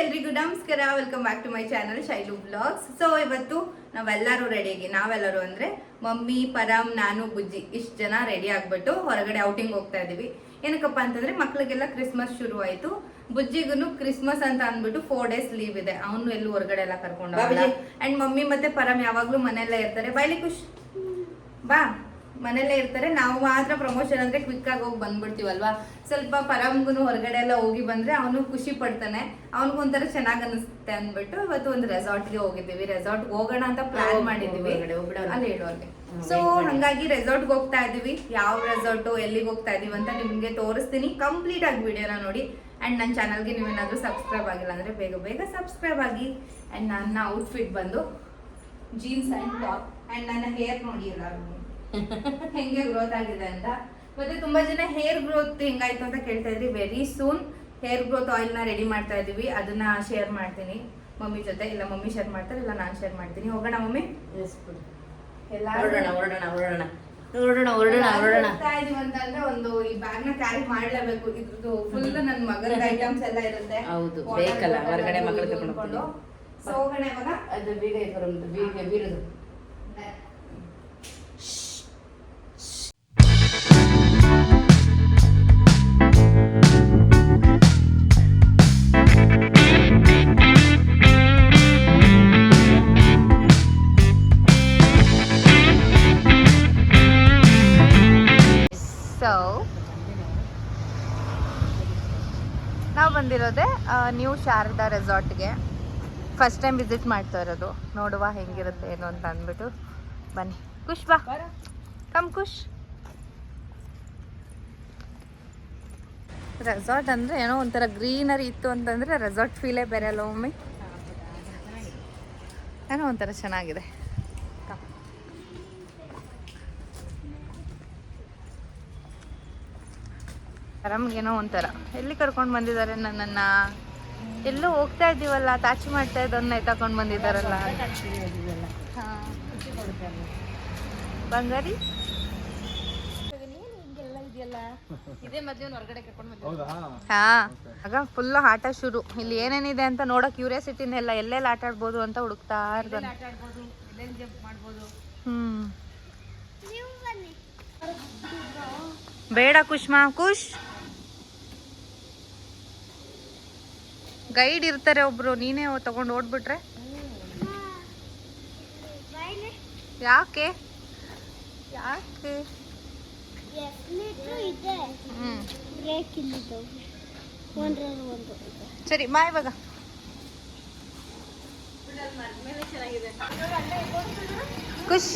ಎಲ್ರಿಗೂ ನಮಸ್ಕಾರ. Welcome back to my channel Shailu blogs so ಇವತ್ತು ನಾವೆಲ್ಲರೂ ರೆಡಿಯಾಗಿ ನಾವೆಲ್ಲರೂ ಅಂದ್ರೆ ಮಮ್ಮಿ ಪರಮ್ ನಾನು ಬುಜ್ಜಿ ಇಷ್ಟು ಜನ ರೆಡಿ ಆಗ್ಬಿಟ್ಟು ಹೊರಗಡೆ ಔಟಿಂಗ್ ಹೋಗ್ತಾ ಇದೀವಿ. ಏನಕ್ಕಪ್ಪ ಅಂತಂದ್ರೆ ಮಕ್ಳಿಗೆಲ್ಲ ಕ್ರಿಸ್ಮಸ್ ಶುರು ಆಯ್ತು ಬುಜ್ಜಿಗೂ ಕ್ರಿಸ್ಮಸ್ ಅಂತ ಅಂದ್ಬಿಟ್ಟು ಫೋರ್ ಡೇಸ್ ಲೀವ್ ಇದೆ. ಅವನು ಎಲ್ಲೂ ಹೊರಗಡೆ ಎಲ್ಲ ಕರ್ಕೊಂಡು. ಅಂಡ್ ಮಮ್ಮಿ ಮತ್ತೆ ಪರಮ್ ಯಾವಾಗ್ಲೂ ಮನೆಯಲ್ಲೇ ಇರ್ತಾರೆ. ಬೈಲಿ ಖುಷ್. ಬಾ. ಮನೇಲೇ ಇರ್ತಾರೆ. ನಾವು ಮಾತ್ರ ಪ್ರಮೋಷನ್ ಅಂದ್ರೆ ಕ್ವಿಕ್ ಆಗಿ ಹೋಗಿ ಬಂದ್ಬಿಡ್ತೀವಲ್ವಾ? ಸ್ವಲ್ಪ ಪರಮ್ಗುನು ಹೊರಗಡೆ ಎಲ್ಲ ಹೋಗಿ ಬಂದ್ರೆ ಅವನು ಖುಷಿ ಪಡ್ತಾನೆ. ಅವನಿಗೂ ಒಂಥರ ಚೆನ್ನಾಗ್ ಅನಿಸುತ್ತೆ ಅಂದ್ಬಿಟ್ಟು ಇವತ್ತು ಒಂದು ರೆಸಾರ್ಟ್ಗೆ ಹೋಗಿದ್ದೀವಿ. ರೆಸಾರ್ಟ್ ಹೋಗೋಣ ಅಂತ ಪ್ಲಾನ್ ಮಾಡಿದ್ದೀವಿ. ಅಲ್ಲಿ ಹೇಳೋರ್ಗೆ ಸೊ. ಹಂಗಾಗಿ ರೆಸಾರ್ಟ್ಗೆ ಹೋಗ್ತಾ ಇದೀವಿ. ಯಾವ ರೆಸಾರ್ಟ್ ಎಲ್ಲಿಗೆ ಹೋಗ್ತಾ ಇದೀವಿ ಅಂತ ನಿಮ್ಗೆ ತೋರಿಸ್ತೀನಿ. ಕಂಪ್ಲೀಟ್ ಆಗಿ ವಿಡಿಯೋನ ನೋಡಿ. ಅಂಡ್ ನನ್ನ ಚಾನಲ್ಗೆ ನೀವೇನಾದ್ರೂ ಸಬ್ಸ್ಕ್ರೈಬ್ ಆಗಿಲ್ಲ ಅಂದ್ರೆ ಬೇಗ ಬೇಗ ಸಬ್ಸ್ಕ್ರೈಬ್ ಆಗಿ. ಅಂಡ್ ನನ್ನ ಔಟ್ಫಿಟ್ ಬಂದು ಜೀನ್ಸ್ ಅಂಡ್ ಟಾಪ್ ಅಂಡ್ ನನ್ನ ಹೇರ್ ನೋಡಿ ಎಲ್ಲರೂ ಹೆಂಗೆ ಗ್ರೋತ್ ಆಗಿದೆ ಅಂತ. ಮತ್ತೆ ತುಂಬಾ ಜನ ಹೇರ್ ಗ್ರೋತ್ ಹೆಂಗಾಯ್ತು ಅಂತ ಕೇಳ್ತಾ ಇದ್ರಿ ವೆರಿ ಸೂನ್ ಹೇರ್ ಗ್ರೋತ್ ಆಯಿಲ್ನ ರೆಡಿ ಮಾಡ್ತಾ ಇದೀವಿ ಅದನ್ನ ಶೇರ್ ಮಾಡ್ತೀನಿ. ಮಮ್ಮಿ ಜೊತೆ. ಇಲ್ಲ ಮಮ್ಮಿ ಶೇರ್ ಮಾಡ್ತಾರೆ. ಇಲ್ಲ ನಾನು ಶೇರ್ ಮಾಡ್ತೀನಿ. ಹೋಗೋಣ ಮಮ್ಮಿ? ಎಲ್ಲ ಹೊರಡೋಣ ಹೊರಡೋಣ ಹೊರಡೋಣ. ಹೊರಡೋಣ ಹೊರಡೋಣ ಹೊರಡೋಣ. ಹೋಗ್ತಾ ಇದೀವಿ ಅಂತಂದ್ರೆ ಒಂದು ಈ ಬ್ಯಾಗ್ನ ಕ್ಯಾರಿ ಮಾಡ್ಲೇಬೇಕು. ಇದ್ರದ್ದು ಫುಲ್ ನನ್ನ ಮಗನ ಐಟಮ್ಸ್ ಎಲ್ಲ ಇರುತ್ತೆ. ಹೌದು, ಬೇಕಲ್ಲ, ಹೊರಗಡೆ ಮಕ್ಕಳು ತಗೊಂಡು. ಹೋಗೋಣ ಇವಾಗ. ಅದು ಬೀಗ ಬೀಗ ಬೀರದು ಬಂದಿರೋದೆ ನ್ಯೂ ಶಾರದಾ ರೆಸಾರ್ಟ್ಗೆ ಫಸ್ಟ್ ಟೈಮ್ ವಿಸಿಟ್ ಮಾಡ್ತಾ ಇರೋದು. ನೋಡುವ ಹೆಂಗಿರುತ್ತೆ ಏನು ಅಂತ ಅಂದ್ಬಿಟ್ಟು. ಬನ್ನಿ. ಖುಷ್ ಬಾ. ಕಮ್ ಖುಷ್ ರೆಸಾರ್ಟ್ ಅಂದರೆ ಏನೋ ಒಂಥರ ಗ್ರೀನರಿ ಇತ್ತು ಅಂತಂದರೆ ರೆಸಾರ್ಟ್ ಫೀಲೇ ಬೇರೆ ಅಲ್ಲ ಒಮ್ಮೆ. ಏನೋ ಒಂಥರ ಚೆನ್ನಾಗಿದೆ. ಆರಾಮ್ಗೇನೋ ಒಂಥರ. ಎಲ್ಲಿ ಕರ್ಕೊಂಡು ಬಂದಿದ್ದಾರೆ ನನ್ನನ್ನು? ಎಲ್ಲೂ ಹೋಗ್ತಾ ಇದ್ದೀವಲ್ಲ ತಾಚಿ ಮಾಡ್ತಾ ಇದ್ದವನ್ನ ತಗೊಂಡು ಬಂದಿದ್ದಾರಲ್ಲ? ಹಾ. ಬಂಗಾರಿ? ಹಾ. ಆಗ ಫುಲ್ ಆಟ ಶುರು. ಇಲ್ಲಿ ಏನೇನಿದೆ ಅಂತ ನೋಡೋ ಕ್ಯೂರಿಯಾಸಿಟಿನೆಲ್ಲ ಎಲ್ಲೆಲ್ಲಿ ಆಟ ಆಡ್ಬೋದು ಅಂತ ಹುಡುಕ್ತಾ ಇರ್ತಾರೆ ಹ್ಮ್. ಬೇಡ ಕುಷ್ಮಾ ಕುಶ್ ಗೈಡ್ ಇರ್ತಾರೆ ಒಬ್ರು, ನೀನೇ ತಗೊಂಡು ಓಡ್ಬಿಟ್ರೆ? ಯಾಕೆ? ಯಾಕೆ? ಸರಿ, ಮಾ ಇವಾಗ. ಖುಷ್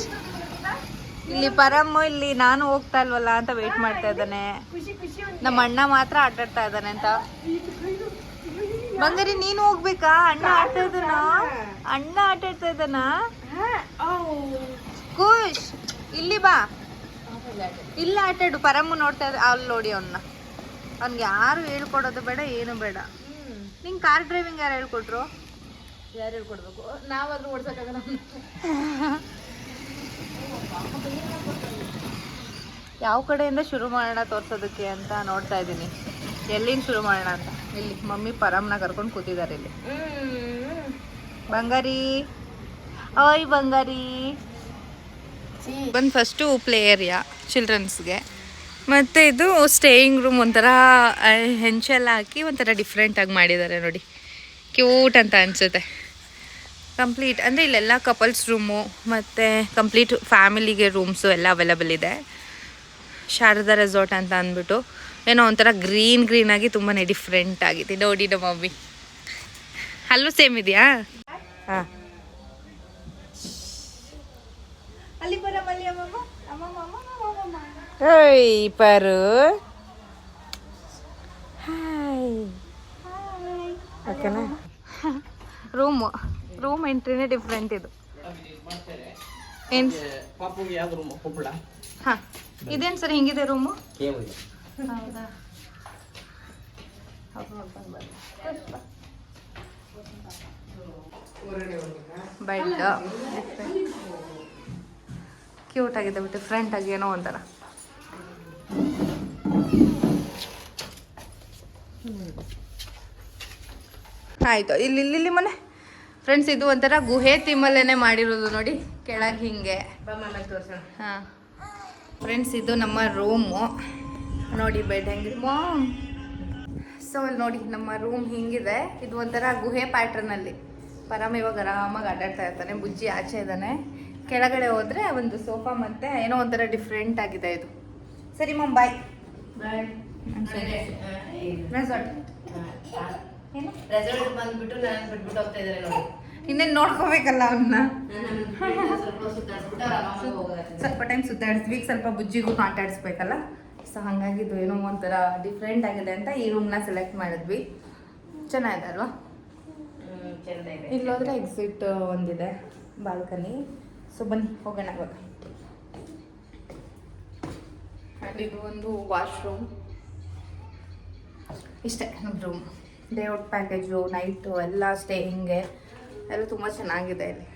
ಇಲ್ಲಿ ಪರಮ್ಮು ಇಲ್ಲಿ ನಾನು ಹೋಗ್ತಾ ಇಲ್ವಲ್ಲ ಅಂತ ವೇಟ್ ಮಾಡ್ತಾ ಇದ್ದಾನೆ. ನಮ್ಮ ಅಣ್ಣ ಮಾತ್ರ ಆಟಾಡ್ತಾ ಇದ್ದಾನೆ ಅಂತ. ಬಂಗಾರಿ, ನೀನು ಹೋಗ್ಬೇಕಾ? ಅಣ್ಣ ಆಟ ಇದ್ದಾನ? ಅಣ್ಣ ಆಟಾಡ್ತಾ ಇದ್ದಾನ? ಖುಷ್ ಇಲ್ಲಿ ಬಾ. ಇಲ್ಲ, ಆಟಾಡು. ಪರಮ್ಮು ನೋಡ್ತಾ ಇದ್ದ ಅಲ್ಲಿ ನೋಡಿ ಅವನ್ನ ಅವ್ನಿಗೆ ಯಾರು ಹೇಳ್ಕೊಡೋದು ಬೇಡ, ಏನು ಬೇಡ. ನಿಂಗೆ ಕಾರ್ ಡ್ರೈವಿಂಗ್ ಯಾರು ಹೇಳ್ಕೊಟ್ರು? ಯಾರು ಹೇಳ್ಕೊಡ್ಬೇಕು? ನಾವಾದ್ರೂ ಓಡ್ಸಕ್ಕಾಗಲ್ಲ. ಯಾವ ಕಡೆಯಿಂದ ಶುರು ಮಾಡೋಣ ತೋರ್ಸೋದಕ್ಕೆ ಅಂತ ನೋಡ್ತಾ ಇದ್ದೀನಿ. ಎಲ್ಲಿಂದ ಶುರು ಮಾಡೋಣ ಅಂತ? ಇಲ್ಲಿ ಮಮ್ಮಿ ಪರಮ್ನ ಕರ್ಕೊಂಡು ಕೂತಿದ್ದಾರೆ ಇಲ್ಲಿ. ಬಂಗಾರಿ. ಓಯ್ ಬಂಗಾರಿ. ಒಂದು ಫಸ್ಟು ಪ್ಲೇ ಏರಿಯಾ ಚಿಲ್ಡ್ರನ್ಸ್ಗೆ ಮತ್ತು ಇದು ಸ್ಟೇಯಿಂಗ್ ರೂಮ್ ಒಂಥರ ಹೆಂಚೆಲ್ಲ ಹಾಕಿ ಒಂಥರ ಡಿಫ್ರೆಂಟಾಗಿ ಮಾಡಿದ್ದಾರೆ ನೋಡಿ. ಕ್ಯೂಟ್ ಅಂತ ಅನಿಸುತ್ತೆ. ಕಂಪ್ಲೀಟ್ ಅಂದರೆ ಇಲ್ಲೆಲ್ಲ ಕಪಲ್ಸ್ ರೂಮು ಮತ್ತು ಕಂಪ್ಲೀಟ್ ಫ್ಯಾಮಿಲಿಗೆ ರೂಮ್ಸು ಎಲ್ಲ ಅವೈಲಬಲ್ ಇದೆ. ಶಾರದಾ ರೆಸಾರ್ಟ್ ಅಂತ ಅಂದ್ಬಿಟ್ಟು. ಏನೋ ಒಂಥರ ಗ್ರೀನ್ ಗ್ರೀನಾಗಿ ತುಂಬಾ ಡಿಫ್ರೆಂಟ್ ಆಗಿದೆ ನೋಡಿ ನಮ್ಮ ಮಮ್ಮಿ. ಅಲ್ಲೂ ಸೇಮ್ ಇದೆಯಾ? ಹಾಂ. ಅಮ್ಮಮ್ಮ ಹೇಯ್ ಪರು ಹಾಯ್ ಓಕೆನಾ ರೂಮು ರೂಮ್ ಎಂಟ್ರಿನೇ ಡಿಫ್ರೆಂಟ್ ಇದು. ಏನು? ಹಾಂ. ಇದೇನು ಸರ್ ಹಿಂಗಿದೆ ರೂಮು? ಹೌದಾ? ಬೆಡ್ ಕ್ಯೂಟ್ ಆಗಿದೆ ಬಿಟ್ಟು ಫ್ರೆಂಟ್ ಆಗಿ ಏನೋ ಒಂಥರ. ಆಯಿತು ಇಲ್ಲಿ ಇಲ್ಲಿ ಮನೆ. ಫ್ರೆಂಡ್ಸ್ ಇದು ಒಂಥರ ಗುಹೆ ತಿಮ್ಮಲ್ಲೇನೆ ಮಾಡಿರೋದು ನೋಡಿ ಕೆಳಗೆ ಹಿಂಗೆ. ತೋರ್ಸೋಣ. ಹಾಂ. ಫ್ರೆಂಡ್ಸ್ ಇದು ನಮ್ಮ ರೂಮು ನೋಡಿ ಬೆಡ್ ಹೆಂಗಿದೆ. ಮಾಮ್ ಸೊ ಇಲ್ಲಿ ನೋಡಿ ನಮ್ಮ ರೂಮ್ ಹಿಂಗಿದೆ. ಇದು ಒಂಥರ ಗುಹೆ ಪ್ಯಾಟ್ರನಲ್ಲಿ ಪರಮ ಇವಾಗ ಆರಾಮಾಗಿ ಅಡ್ಡಾಡ್ತಾ ಇರ್ತಾನೆ. ಬುಜ್ಜಿ ಆಚೆ ಇದ್ದಾನೆ. ಕೆಳಗಡೆ ಹೋದರೆ ಒಂದು ಸೋಫಾ ಮತ್ತೆ ಏನೋ ಒಂಥರ ಡಿಫ್ರೆಂಟ್ ಆಗಿದೆ ಇದು. ಸರಿ ಮಾಮ್ ಬಾಯ್ ಬಾಯ್ ರೆಸಾರ್ಟ್ ಏನು ರೆಸಾರ್ಟ್ ಬಂದ್ಬಿಟ್ಟು ನಾನು ಬಿಟ್ಬಿಟ್ಟು ಹೋಗ್ತಾ ಇದ್ದಾರೆ ನೋಡಿ. ಇನ್ನೇನು ನೋಡ್ಕೋಬೇಕಲ್ಲ ಅವನ್ನ ನಾನು ಸ್ವಲ್ಪ ಟೈಮ್ ಸುತ್ತಾಡಿಸ್ವಿ ಸ್ವಲ್ಪ ಬುಜ್ಜಿಗೂ ಆಟಾಡಿಸ್ಬೇಕಲ್ಲ ಸೊ ಹಂಗಾಗಿ ಇದು ಏನೋ ಒಂಥರ ಡಿಫ್ರೆಂಟ್ ಆಗಿದೆ ಅಂತ ಈ ರೂಮ್ನ ಸೆಲೆಕ್ಟ್ ಮಾಡಿದ್ವಿ. ಚೆನ್ನಾಗಿದೆ ಅಲ್ವಾ? ಇಲ್ಲೋದ್ರೆ ಎಕ್ಸಿಟ್ ಒಂದಿದೆ ಬಾಲ್ಕನಿ ಸೊ ಬನ್ನಿ ಹೋಗೋಣ ಇವಾಗ. ಇದು ಒಂದು ವಾಶ್ರೂಮ್ ಇಷ್ಟೇ ನಮ್ಮ room day out package night ಎಲ್ಲ ಸ್ಟೇ ಹಿಂಗೆ ಎಲ್ಲ ತುಂಬ ಚೆನ್ನಾಗಿದೆ ಇಲ್ಲಿ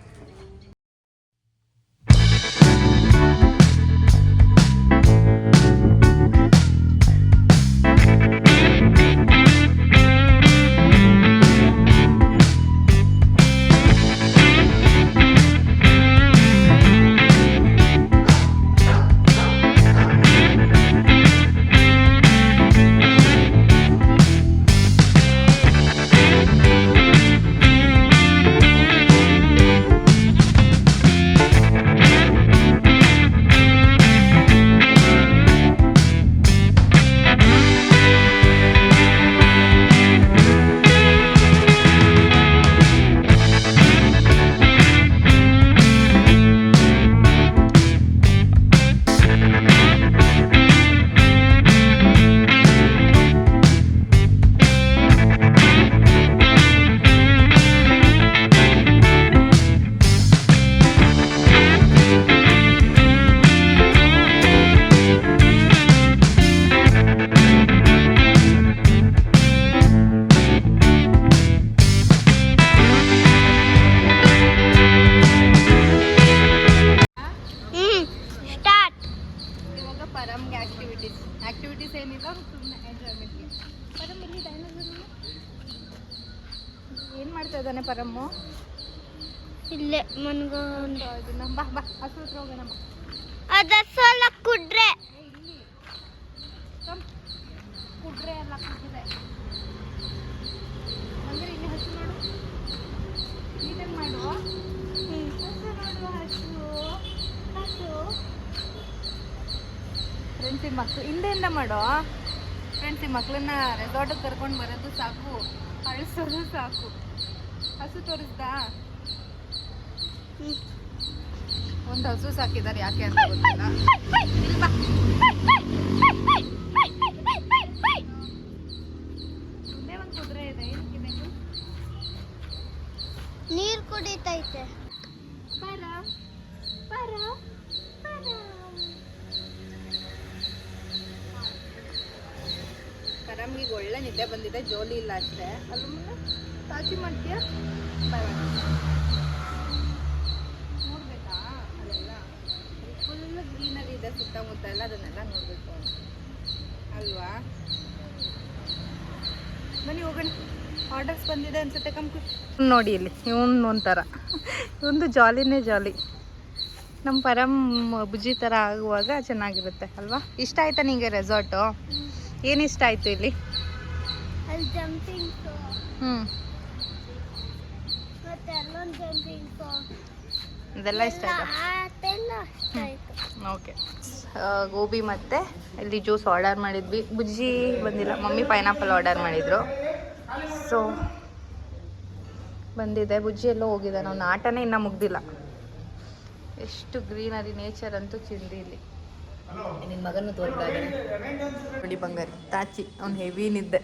ಎಂಜಾಯ್ಮೆಂಟ್ಗೆ ಪರಮ್? ಇಲ್ಲಿ ಡೈನೋಸರ್ ಏನು ಮಾಡ್ತಾ ಇದ್ದಾನೆ ಪರಮ್ಮು ಇಲ್ಲೇ ಇದನ್ನ ಬಾ. ಬಾ ಹಸು ಹತ್ರ ಹೋಗೋಣ ಕುಡ್ರೆ ಕುಡ್ರೆ ಅಲ್ಲ ಕುಡ್ರೆ ಅಂದ್ರೆ ಇಲ್ಲಿ ಹಸು ನೋಡು ನೀಟಾಗಿ ಮಾಡು. ಹಸು ನೋಡು ಹಸು. ಹಸು. ಫ್ರೆಂಡ್ಸ್ ಈ ಮಕ್ಳು ಹಿಂದೆಯಿಂದ ಮಾಡೋ. ಫ್ರೆಂಡ್ಸ್ ಮಕ್ಕಳನ್ನ ರೆಸಾರ್ಟಿಗೆ ಕರ್ಕೊಂಡು ಬರೋದು ಸಾಕು, ಅಳಿಸೋದು ಸಾಕು. ಹಸು ತೋರಿಸ್ದಾ? ಒಂದು ಹಸು ಸಾಕಿದ್ದಾರೆ ಯಾಕೆ ಅಂತ ಗೊತ್ತಿಲ್ಲ. ಮುಂದೆ ಒಂದು ಕುದುರೆ ಇದೆ ನೀರ್ ಕುಡಿತೈತೆ ಬರ ಬರ ಕರಮ್ಗೆ ಒಳ್ಳೆ ನಿದ್ದೆ ಬಂದಿದೆ ಜೋಲಿ ಇಲ್ಲ ಅಷ್ಟೇ. ಅದ್ರ ಮುನ್ನ ತಾಚಿ ಮಾಡ್ತೀಯಾ? ಬರ ನೋಡ್ಬೇಕಾ? ಅದೆಲ್ಲ ಫುಲ್ ಗ್ರೀನರಿ ಇದೆ ಸುತ್ತಮುತ್ತ ಎಲ್ಲ ಅದನ್ನೆಲ್ಲ ನೋಡಬೇಕು. ಅಲ್ವಾ? ಬನ್ನಿ ಹೋಗೋಣ. ಆರ್ಡರ್ಸ್ ಬಂದಿದೆ ಅನ್ಸುತ್ತೆ ಕಂಪ್ಯೂಟ್ ನೋಡಿ ಇಲ್ಲಿ ಇವನ್ ಒಂಥರ. ಇವಂದು ಜಾಲಿನೇ ಜಾಲಿ. ನಮ್ಮ ಪರಂ ಬುಜ್ಜಿ ಥರ ಆಗುವಾಗ ಚೆನ್ನಾಗಿರುತ್ತೆ ಅಲ್ವಾ? ಇಷ್ಟ ಆಯ್ತಾ ನಿಮಗೆ ರೆಸಾರ್ಟು ಏನು ಇಷ್ಟ ಆಯ್ತು ಇಲ್ಲಿ? ಅಲ್ಲಿ ಜಂಪಿಂಗ್ ಹ್ಞೂ ಮತ್ತೆ ಅಲ್ಲೊಂದು ಜಂಪಿಂಗ್ ಇದೆಲ್ಲ ಇಷ್ಟ ಆಯ್ತಾ? ಅದೆಲ್ಲ ಇಷ್ಟ ಆಯ್ತು. ಓಕೆ. ಗೋಬಿ ಮತ್ತೆ ಇಲ್ಲಿ ಜ್ಯೂಸ್ ಆರ್ಡರ್ ಮಾಡಿದ್ವಿ. ಬುಜ್ಜಿ ಬಂದಿಲ್ಲ. ಮಮ್ಮಿ ಪೈನಾಪಲ್ ಆರ್ಡರ್ ಮಾಡಿದರು. ಸೊ ಬಂದಿದೆ. ಬುಜ್ಜಿ ಎಲ್ಲೋ ಹೋಗಿದೆ. ನಾವು ನಾಟನೇ ಇನ್ನೂ ಮುಗ್ದಿಲ್ಲ. ಎಷ್ಟು ಗ್ರೀನರಿ ನೇಚರ್ ಅಂತೂ ಚಿಂದಿ ಇಲ್ಲಿ. ನಿನ್ನ ಮಗನ ತೋರ್ತಾ ಇದ್ದಾನೆ. ಬಂಗಾರಿ ತಾಚಿ ಅವ್ನು ಹೆವಿ ನಿದ್ದೆ.